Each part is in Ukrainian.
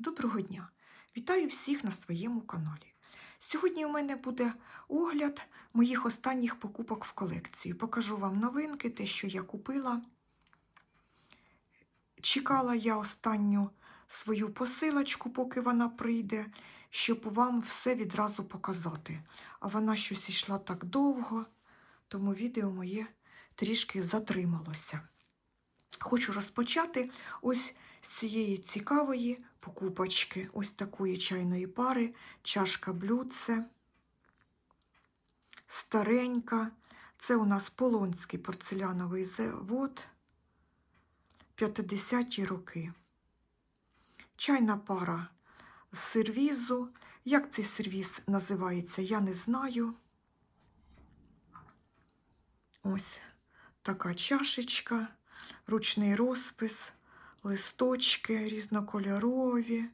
Доброго дня! Вітаю всіх на своєму каналі. Сьогодні у мене буде огляд моїх останніх покупок в колекцію. Покажу вам новинки, те, що я купила. Чекала я останню свою посилочку, поки вона прийде, щоб вам все відразу показати. А вона щось йшла так довго, тому відео моє трішки затрималося. Хочу розпочати ось з цієї цікавої покупочки, ось такої чайної пари, чашка блюдце, старенька. Це у нас Полонський порцеляновий завод, 50-ті роки. Чайна пара з сервізу. Як цей сервіз називається, я не знаю. Ось така чашечка, ручний розпис, листочки різнокольорові.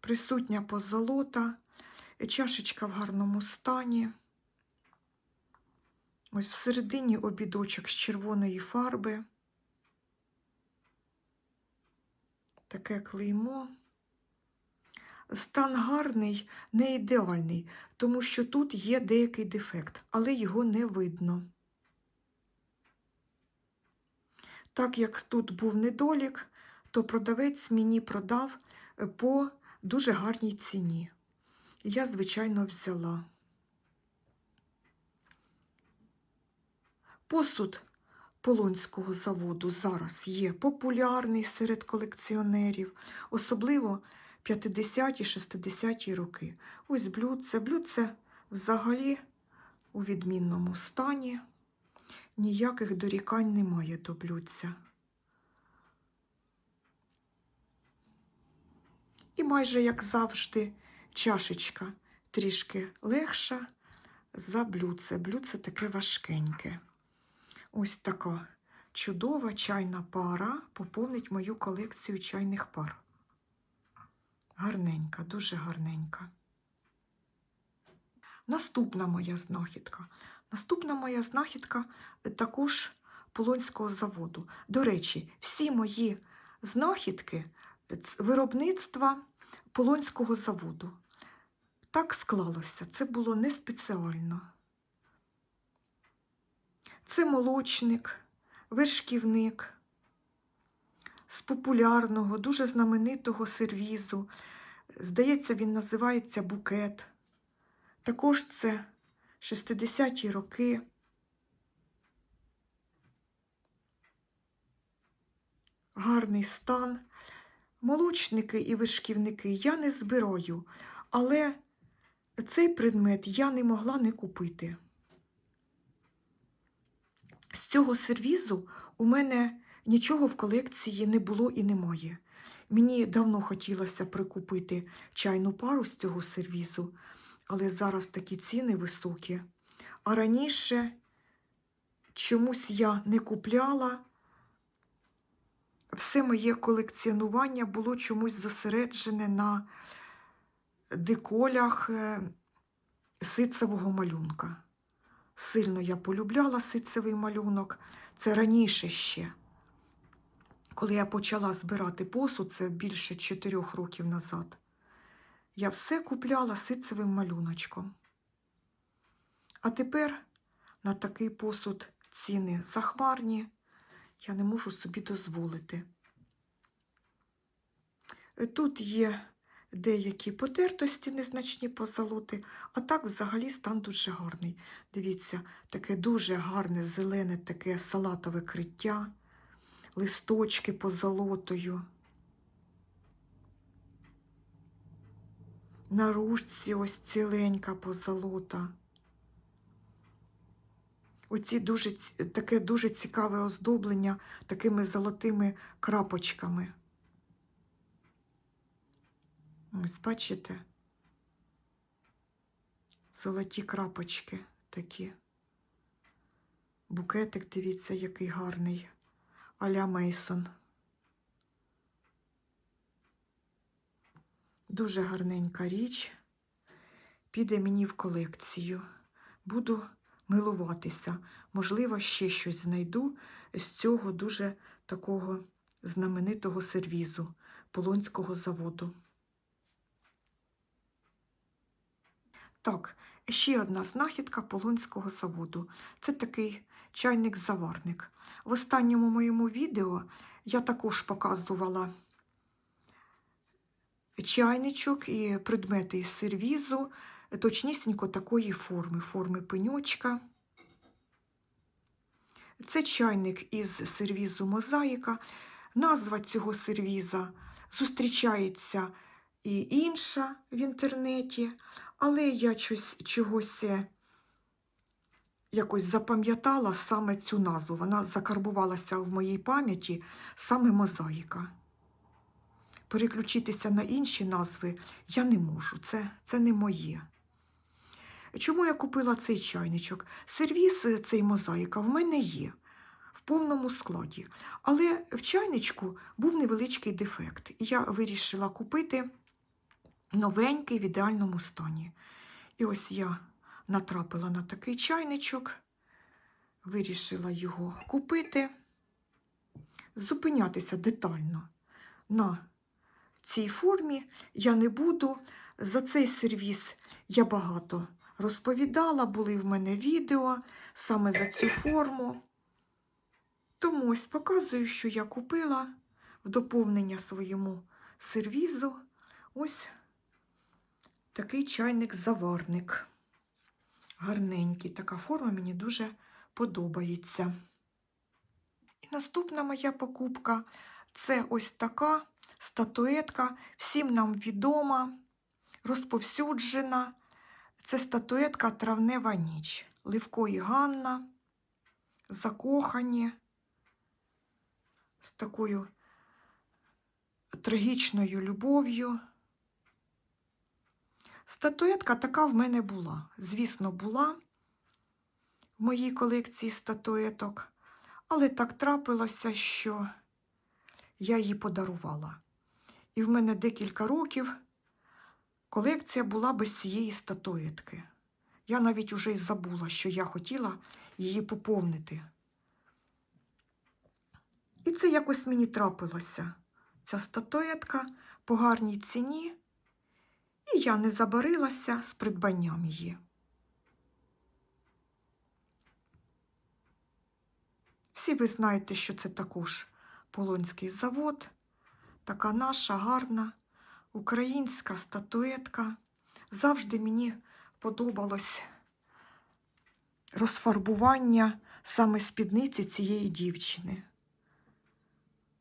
Присутня позолота, чашечка в гарному стані. Ось всередині обідочок з червоної фарби. Таке клеймо. Стан гарний, не ідеальний, тому що тут є деякий дефект, але його не видно. Так як тут був недолік, то продавець мені продав по дуже гарній ціні. Я, звичайно, взяла. Посуд Полонського заводу зараз є популярний серед колекціонерів, особливо 50-ті, 60-ті роки. Ось блюдце. Блюдце взагалі у відмінному стані. Ніяких дорікань немає до блюдця. І майже, як завжди, чашечка трішки легша за блюдце. Блюдце таке важкеньке. Ось така чудова чайна пара поповнить мою колекцію чайних пар. Гарненька, дуже гарненька. Наступна моя знахідка. Наступна моя знахідка також Полонського заводу. До речі, всі мої знахідки виробництва Полонського заводу. Так склалося, це було не спеціально. Це молочник, вершківник з популярного, дуже знаменитого сервізу. Здається, він називається букет. Також це 60-ті роки. Гарний стан. Молочники і вишківники я не збираю, але цей предмет я не могла не купити. З цього сервізу у мене нічого в колекції не було і немає. Мені давно хотілося прикупити чайну пару з цього сервізу, але зараз такі ціни високі. А раніше чомусь я не купляла. Все моє колекціонування було чомусь зосереджене на деколях е, ситцевого малюнка. Сильно я полюбляла ситцевий малюнок. Це раніше ще. Коли я почала збирати посуд, це більше чотирьох років назад, я все купляла ситцевим малюночком. А тепер на такий посуд ціни захмарні, я не можу собі дозволити. Тут є деякі потертості, незначні позолоти, а так взагалі стан дуже гарний. Дивіться, таке дуже гарне зелене, таке салатове криття, листочки позолотою. На ручці ось ціленька позолота. Оці дуже, таке дуже цікаве оздоблення такими золотими крапочками. Ось бачите? Золоті крапочки такі. Букетик, дивіться, який гарний. Аля Мейсон. Дуже гарненька річ. Піде мені в колекцію. Буду милуватися. Можливо, ще щось знайду з цього дуже такого знаменитого сервізу Полонського заводу. Так, ще одна знахідка Полонського заводу. Це такий чайник-заварник. В останньому моєму відео я також показувала чайничок і предмети із сервізу, точнісінько такої форми, форми пеньочка. Це чайник із сервізу Мозаїка. Назва цього сервіза зустрічається і інша в інтернеті, але я щось, чогось е, якось запам'ятала саме цю назву. Вона закарбувалася в моїй пам'яті саме Мозаїка. Переключитися на інші назви я не можу, це, це не моє. Чому я купила цей чайничок? Сервіс е, цей мозаїка в мене є в повному складі. Але в чайничку був невеличкий дефект. І я вирішила купити новенький в ідеальному стані. І ось я натрапила на такий чайничок, вирішила його купити, зупинятися детально на цій формі я не буду. За цей сервіс я багато розповідала, були в мене відео саме за цю форму. Тому ось показую, що я купила в доповнення своєму сервізу ось такий чайник-заварник. Гарненький, така форма мені дуже подобається. І наступна моя покупка це ось така статуетка, всім нам відома, розповсюджена. Це статуетка Травнева ніч. Левко і Ганна, закохані з такою трагічною любов'ю. Статуетка така в мене була. Звісно, була в моїй колекції статуеток, але так трапилося, що я її подарувала. І в мене декілька років колекція була без цієї статуетки. Я навіть уже й забула, що я хотіла її поповнити. І це якось мені трапилося. Ця статуетка по гарній ціні, і я не забарилася з придбанням її. Всі ви знаєте, що це також Полонський завод, така наша гарна українська статуетка. Завжди мені подобалось розфарбування саме спідниці цієї дівчини.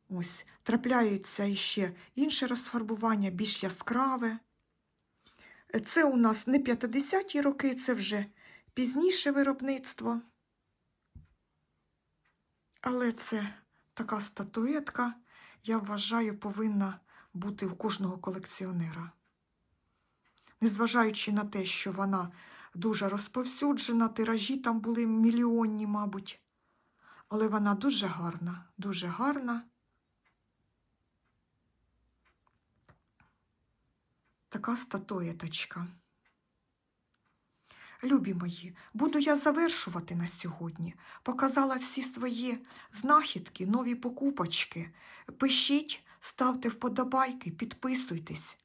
Ось, трапляються іще інше розфарбування, більш яскраве. Це у нас не 50-ті роки, це вже пізніше виробництво. Але це така статуетка, я вважаю, повинна бути у кожного колекціонера. Незважаючи на те, що вона дуже розповсюджена, тиражі там були мільйонні, мабуть. Але вона дуже гарна, дуже гарна. Така статуеточка. Любі мої, буду я завершувати на сьогодні. Показала всі свої знахідки, нові покупочки. Пишіть, ставте вподобайки, підписуйтесь.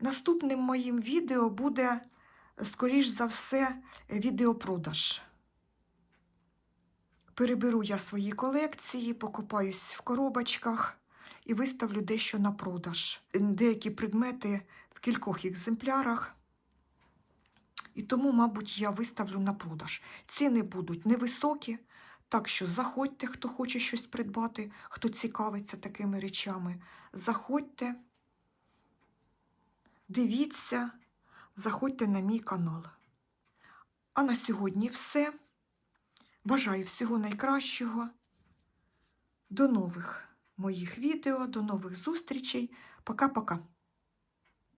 Наступним моїм відео буде, скоріш за все, відеопродаж. Переберу я свої колекції, покопаюсь в коробочках і виставлю дещо на продаж. Деякі предмети в кількох екземплярах. І тому, мабуть, я виставлю на продаж. Ціни будуть невисокі, так що заходьте, хто хоче щось придбати, хто цікавиться такими речами. Заходьте, дивіться, заходьте на мій канал. А на сьогодні все. Бажаю всього найкращого. До нових моїх відео, до нових зустрічей. Пока-пока.